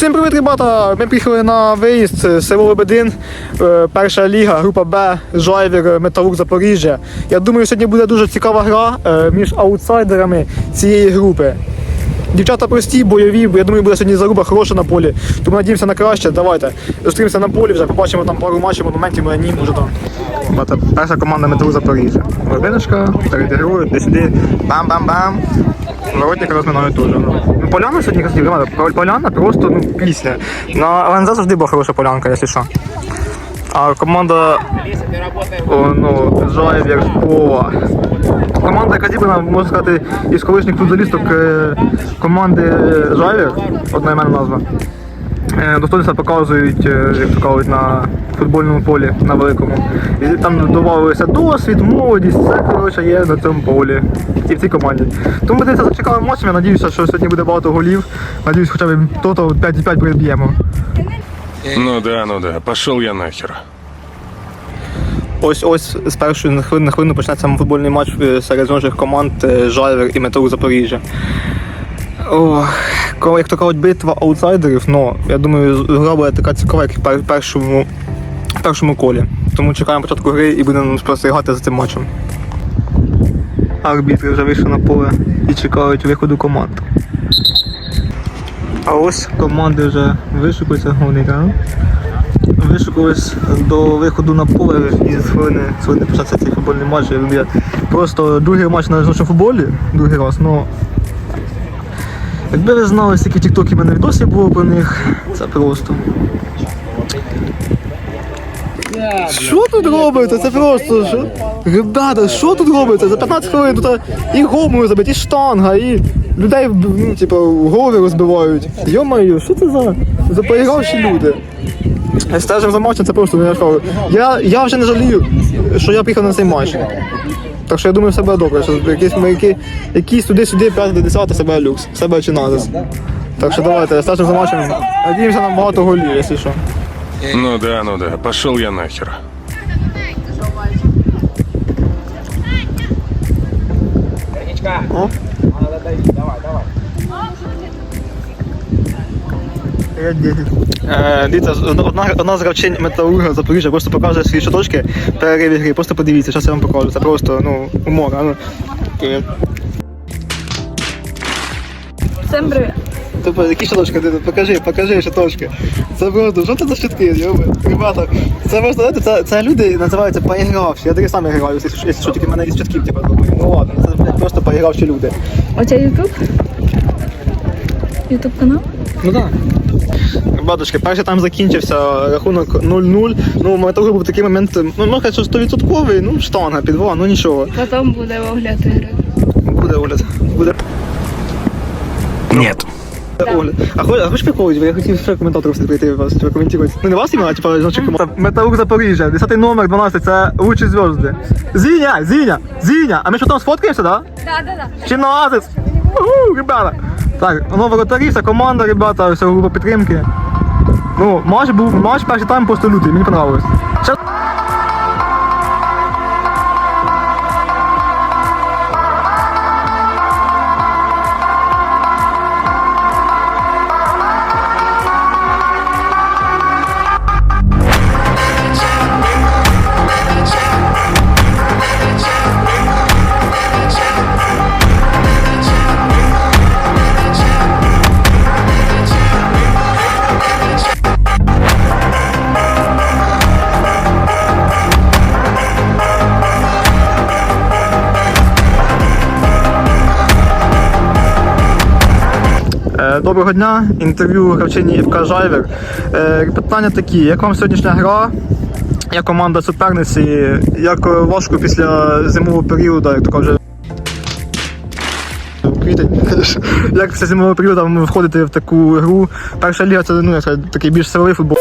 Всім привіт, ребята! Ми приїхали на виїзд село Лебедин, е, перша ліга, група Б, Жайвер, Металург Запоріжжя. Я думаю, сьогодні буде дуже цікава гра е, між аутсайдерами цієї групи. Дівчата прості, бойові, бо я думаю, буде сьогодні заруба хороша на полі. Тому надіємося на краще. Давайте зустрінемося на полі, вже побачимо там пару матчів, моментів, ми ні, може там. Бата, перша команда Металург Запоріжжя. Лебединочка, передігрує, де сюди, бам-бам-бам. Воротника розминаю теж. Поляна сьогодні красива, ребята. Поляна просто ну, пісня. На ЛНЗ завжди була хороша полянка, якщо що. А команда о, ну, Жайвер, Пова. Команда, яка зібрана, можна сказати, із колишніх футболісток е, команди Жайвер, імена назва. Е, Достойно показують, е, як то кажуть, на футбольному полі на великому. І там додавалися досвід, молодість, все коротше є на цьому полі і в цій команді. Тому ми дивимося за цікавим матчем. Я надіюся, що сьогодні буде багато голів. Надіюсь, хоча б то-то 5,5 приб'ємо. Ну да, ну да, пошел я нахер. Ось ось з першої на хвилину на хвилину почнеться футбольний матч е, серед зможних команд Жайвер і Металург Запоріжжя. О, коли, як то кажуть, битва аутсайдерів, ну, я думаю, гра буде така цікава, як і в першому, першому колі. Тому чекаємо початку гри і будемо спостерігати за цим матчем. Арбітри вже вийшли на поле і чекають виходу команд. А ось команди вже вишукуються головний раунд. Вишукувались до виходу на поле і хвилини, хвилини почався цей футбольний матч. Просто другий матч на жіночому футболі, другий раз, ну. Якби ви знали, скільки тіктоків мене відосів було про них, це просто. Що тут робиться? Це просто що? Ребята, що тут робиться? За 15 хвилин тут і гому забити, і штанга, і людей ну, типу, голови розбивають. Йо-моє, що це за, за поігравші люди? Стежимо за матчем, це просто я, ж я, я вже не жалію, що я приїхав на цей матч. Так що я думаю, все буде добре. Що якісь, маяки, якісь туди-сюди, 5 до 10, себе люкс, себе чи назис. Так що давайте, старшим за матчем. Надіємося на багато голів, якщо що. Ну да, ну да, пошел я нахер. О. Е, Дивіться, одна, одна з гравчин металурга Запоріжжя просто показує свої шаточки перериві гри. Просто подивіться, що я вам покажу. Це просто ну, умор. а Ну. Е, Всем привет. Тобто, які шаточки? Ти Покажи, покажи шаточки. Це просто, що це за щитки? Ребята, це просто, знаєте, це, це люди називаються поігравші. Я таки сам граю, якщо що, тільки в мене із щитків, типу, думаю. Ну ладно, це блядь, просто поігравші люди. Тебя YouTube? YouTube канал? Ну так. Батушки, перший там закінчився рахунок 0-0. Ну, у металургу був такий момент, ну, можна сказати, що 100%, ну, штанга, підвала, ну нічого. Потом буде огляд гри. Буде огляд. Буде Нет. огляд. А хоч, а хоч приколить, я хотів ще коментаторів все прийти вас, типу, коментувати. Ну не вас іменно, а жіночі коментар. Металург Запоріжжя, 10 номер 12, це лучші зв'язки. Зіня, Зіня, Зіня, а ми що там сфоткаємося, да? Да, да, да. Чи назис? Уху, ребята. Так, ну воротарі, вся команда, ребята, вся група підтримки. Ну, матч був, матч перший тайм просто лютий, мені понравилось. Щас- Доброго дня, інтерв'ю гравчині ФК Жайвер. Е, Питання такі: як вам сьогоднішня гра? Як команда суперниці, як е, важко після зимового періоду, як вже. Квітень. Як після зимового періоду ви входите в таку гру? Перша ліга це ну, такий більш силовий футбол.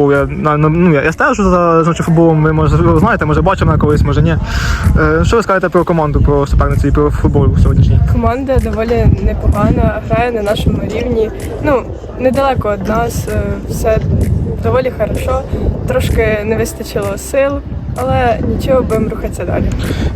Я, ну, я, стежу за жіночим футболом, ви може знаєте, може бачимо колись, може ні. Е, що ви скажете про команду, про суперницю і про футбол сьогоднішній? Команда доволі непогана, грає на нашому рівні. Ну, недалеко від нас, е, все доволі хорошо. Трошки не вистачило сил, але нічого, будемо рухатися далі.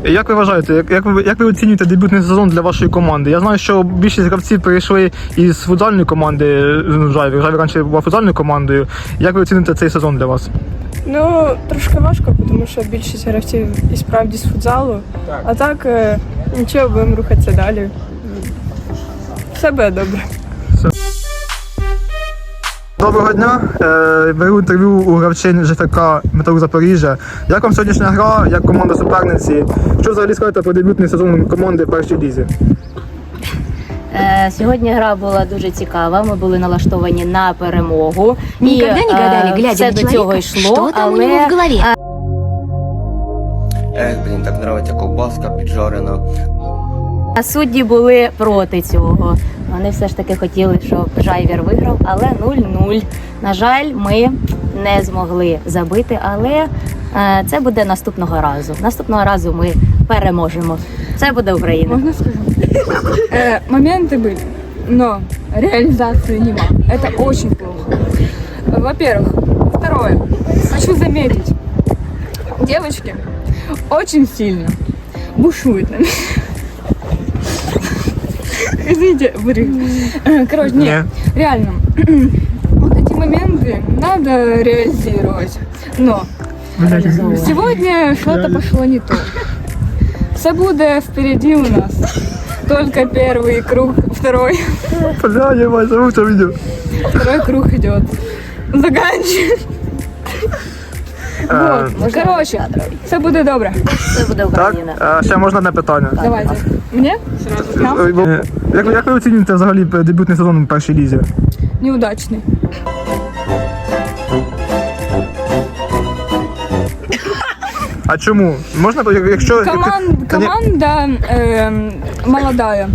Як ви вважаєте, як, як, ви, як ви оцінюєте дебютний сезон для вашої команди? Я знаю, що більшість гравців перейшли із футзальної команди ну, Жайві. Жайві раніше була футзальною командою. Як ви оціните цей сезон для вас? Ну, трошки важко, тому що більшість гравців і справді з футзалу. А так, е, нічого, будемо рухатися далі. Все буде добре. Доброго дня. Е, беру інтерв'ю у гравчин ЖФК Металург Запоріжжя. Як вам сьогоднішня гра, як команда суперниці? Що взагалі скажете про дебютний сезон команди в першій лізі? Е, Сьогодні гра була дуже цікава. Ми були налаштовані на перемогу. Никогда і, не гадали, е, глядя все на до цього йшло, что там у але в голове. Ех, блін, так нравиться ковбаска піджарена. а судді були проти цього. Вони все ж таки хотіли, щоб Жайвір виграв, але 0-0. На жаль, ми не змогли забити, але е, це буде наступного разу. Наступного разу ми переможемо. Це буде Україна. Можно скажу? Э, моменты были, но реализации нема. Это очень плохо. Во-первых. Второе. Хочу заметить. Девочки очень сильно бушуют на меня. Извините, вырыв. Э, Короче, нет, реально. Вот эти моменты надо реализировать. Но сегодня что-то пошло не то. Все буде впереди у нас. Только первый круг, второй, Бля, я це відео. второй круг идет. Заканчиваем. Е, Вот. Короче, все буде добре. Це буде так, Україна. е, ще можна одне питання. Давайте. Мне? Нам? Е, Як, ви- як ви оцінюєте взагалі дебютний сезон в першій лізі? Неудачный. А чому? Можна, як- якщо... Коман- команда эм, молодая.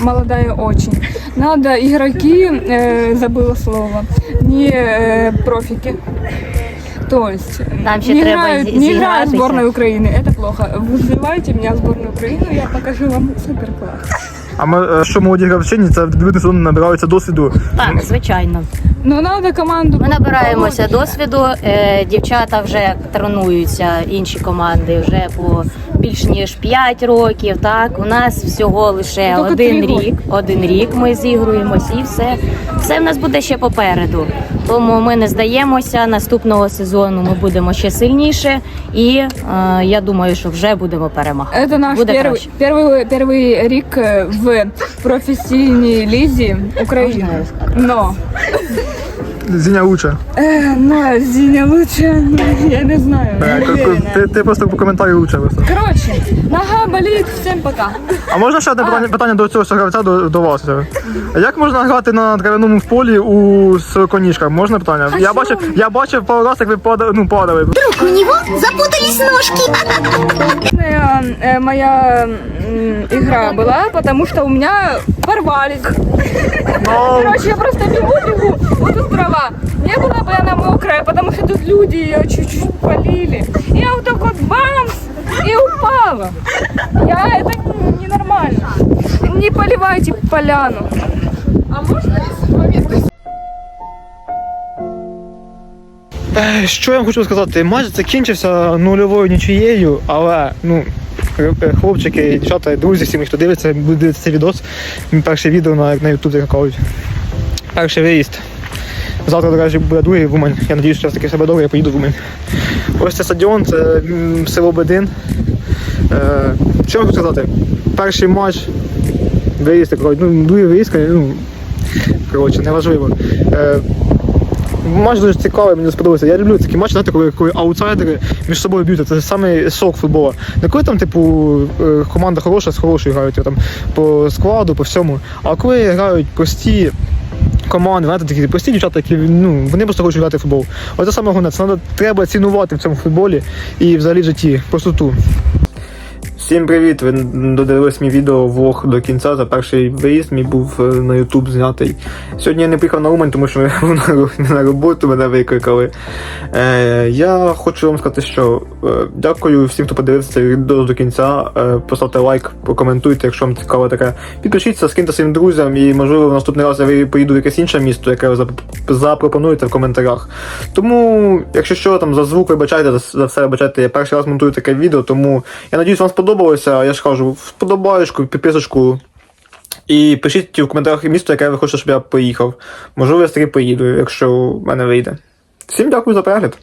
Молодая очень. Надо игроки, э, забыла слово, не э, профики. То есть Нам ще не треба играют, зі- не играют зігратися. сборной Украины. Это плохо. Вызывайте меня в сборную Украины, я покажу вам супер класс. А ми, е, що молоді гравчині, це в дебютний сезон набираються досвіду. Так, звичайно. Но надо команду. Ми набираємося помоложе. досвіду. Е, Дівчата вже тренуються, інші команди вже по більш ніж 5 років. Так, у нас всього лише Тільки один три рік. Один рік ми зігруємось і все. Все в нас буде ще попереду. Тому ми не здаємося. Наступного сезону ми будемо ще сильніше, і е, я думаю, що вже будемо перемагати. Это наш Буде первый, краще. первый, первый рік е, в професійній лізі України. Можна я розкажу? Но, Зіня лучше. е, Зіня лучше, ну, я не знаю. Е, ко- ко- Ти, ти просто по коментарю лучше просто. Короче, нога болить, всем пока. А можна ще одне питання, питання до цього гравця до, до вас? А Як можна грати на травяному полі у сороконіжках? Можна питання? Я бачив, я бачив пару раз, як ви падали, ну, падали. У него запутались ножки. Моя, э, моя м, игра была, потому что у меня порвались. Короче, я просто бегу, бегу, вот тут трава. Не была бы она мокрая, потому что тут люди ее чуть-чуть полили. И я вот так вот бамс и упала. Я это ненормально. Не поливайте поляну. Е, Що я вам хочу сказати? Матч закінчився нульовою нічиєю, але ну. е, е, Хлопчики, дівчата, друзі, всі, хто дивиться, буде дивитися цей відос. Мій Перше відео на, на YouTube, як кажуть. Перший виїзд. Завтра, до речі, буде другий в Я надіюсь, що все-таки себе добре, я поїду в Умань. Ось це стадіон, це село Бедин. Е, що я сказати? Перший матч, виїзд, коротше, ну, другий виїзд, ну, коротше, неважливо. Е, Матч дуже цікавий, мені сподобався. Я люблю такі матчі, знаєте, коли, коли аутсайдери між собою б'ються. Це саме сок футбола. Не коли там, типу, е, команда хороша з хорошою грають там, по складу, по всьому. А коли грають прості команди, знаєте, такі прості дівчата, які ну, вони просто хочуть грати в футбол. Оце саме головне, це треба цінувати в цьому футболі і взагалі в житті простоту. Всім привіт! Ви додивились мій відео влог до кінця. За перший виїзд мій був е, на YouTube знятий. Сьогодні я не приїхав на Умань, тому що був на роботу, мене викликали. Е, я хочу вам сказати, що е, дякую всім, хто подивився це відео до кінця. Е, поставте лайк, прокоментуйте, якщо вам цікаво таке. Підпишіться, скиньте своїм друзям, і можливо в наступний раз я поїду в якесь інше місто, яке ви запропонуєте в коментарях. Тому, якщо що, там за звук вибачайте, за, все вибачайте, я перший раз монтую таке відео, тому я надіюсь, вам сподобалося. Я ж кажу, вподобаєшку, підписочку. І пишіть в коментарях місто, яке ви хочете, щоб я поїхав. Можливо, я таки поїду, якщо в мене вийде. Всім дякую за перегляд.